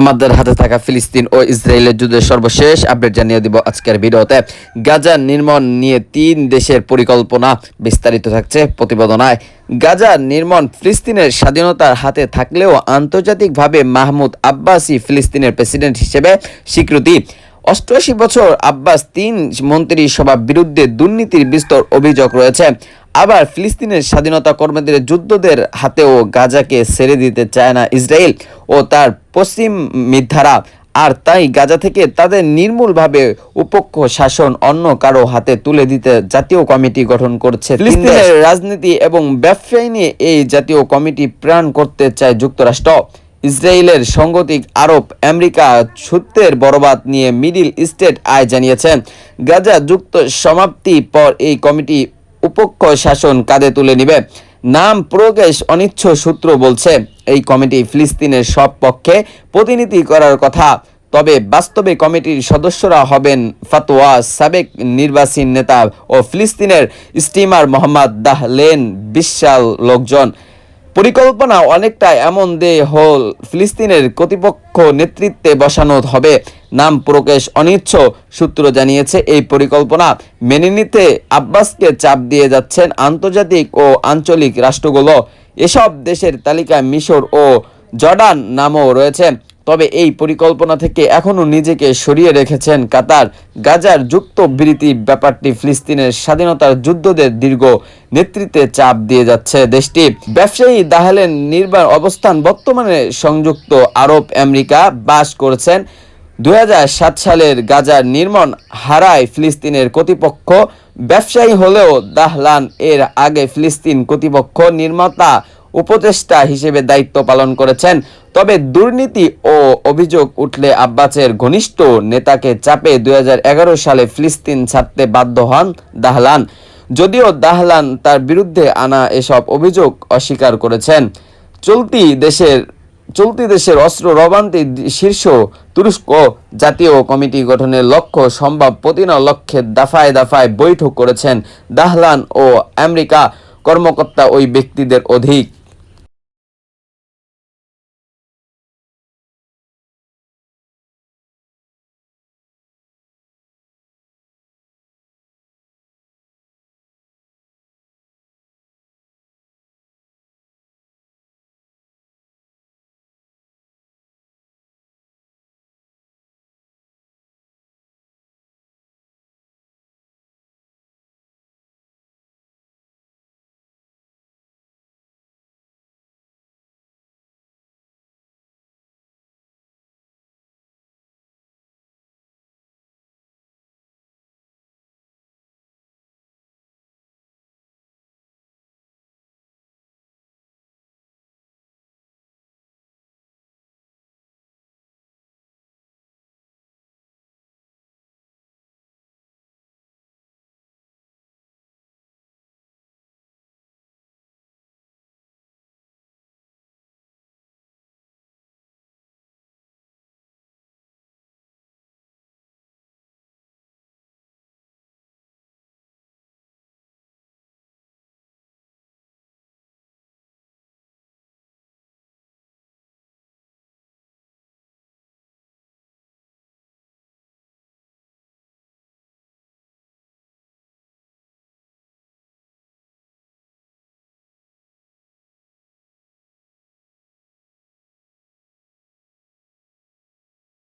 আমাদের হাতে থাকা ফিলিস্তিন ও ইসরায়েলের যুদ্ধের সর্বশেষ আপডেট জানিয়ে দিব আজকের ভিডিওতে। গাজা নির্মাণ নিয়ে তিন দেশের পরিকল্পনা বিস্তারিত থাকছে প্রতিবেদনায়। গাজা নির্মাণ ফিলিস্তিনের স্বাধীনতার হাতে থাকলেও আন্তর্জাতিকভাবে মাহমুদ আব্বাসি ফিলিস্তিনের প্রেসিডেন্ট হিসেবে স্বীকৃতি। অষ্টআশি বছর আব্বাস তিন মন্ত্রিসভা বিরুদ্ধে দুর্নীতির বিস্তর অভিযোগ রয়েছে। আবার ফিলিস্তিনের স্বাধীনতা কর্মীদের যুদ্ধদের হাতেও গাজাকে ছেড়ে দিতে চায় না ইসরায়েল ও তার পশ্চিম মিদ্ধারা আর তাই গাজা থেকে তাদের নির্মূলভাবে উপক্ষ শাসন অন্য কারও হাতে তুলে দিতে জাতীয় কমিটি গঠন করছে রাজনীতি এবং ব্যবসায়ী নিয়ে এই জাতীয় কমিটি প্রাণ করতে চায় যুক্তরাষ্ট্র। ইসরায়েলের সংগতিক আরব আমেরিকা সূত্রের বরবাদ নিয়ে মিডিল স্টেট আয় জানিয়েছেন গাজা যুক্ত সমাপ্তি পর এই কমিটি উপক্ষ শাসন কাঁধে তুলে নিবে। নাম প্রকাশ অনিচ্ছ সূত্র বলছে, এই কমিটি ফিলিস্তিনের সব পক্ষে প্রতিনিধি করার কথা। তবে বাস্তবে কমিটির সদস্যরা হবেন ফাতোয়া সাবেক নির্বাচী নেতা ও ফিলিস্তিনের স্টিমার মোহাম্মদ দাহলেন বিশাল লোকজন। পরিকল্পনা অনেকটা এমন দে হল ফিলিস্তিনের কর্তৃপক্ষ নেতৃত্বে বসানো হবে। নাম প্রকাশ অনিচ্ছ, সূত্র জানিয়েছে এই পরিকল্পনা মেনে নিতে আব্বাসকে চাপ দিয়ে যাচ্ছেন আন্তর্জাতিক ও আঞ্চলিক রাষ্ট্রগুলো। এসব দেশের তালিকায় মিশর ও জর্ডান নামও রয়েছে। তবে এই পরিকল্পনা থেকে এখনও নিজেকে সরিয়ে রেখেছেন কাতার। গাজার যুক্ত বিরতি ব্যাপারটি ফিলিস্তিনের স্বাধীনতার যুদ্ধদের দীর্ঘ নেতৃত্বে চাপ দিয়ে যাচ্ছে দেশটি। ব্যবসায়ী দাহালেন নির্বাণ অবস্থান বর্তমানে সংযুক্ত আরব আমেরিকা বাস করেছেন। দু হাজার সাত সালের গাজার নির্মাণ হারায় ফিলিস্তিনের কর্তৃপক্ষ। ব্যবসায়ী হলেও দাহলান এর আগে ফিলিস্তিন কর্তৃপক্ষ নির্মাতা উপদেষ্টা হিসেবে দায়িত্ব পালন করেছেন। তবে দুর্নীতি ও অভিযোগ উঠলে আব্বাসের ঘনিষ্ঠ নেতাকে চাপে দু হাজার এগারো সালে ফিলিস্তিন ছাড়তে বাধ্য হন দাহলান। যদিও দাহলান তার বিরুদ্ধে আনা এসব অভিযোগ অস্বীকার করেছেন। চলতি দেশের চলতি দেশের অস্ত্র রবান্তি শীর্ষ তুরস্ক জাতীয় কমিটি গঠনের লক্ষ্য সম্ভব প্রতিনা লক্ষ্যে দাফায় দাফায় বৈঠক করেছেন দাহলান ও আমেরিকা কর্মকর্তা ওই ব্যক্তিদের অধিক।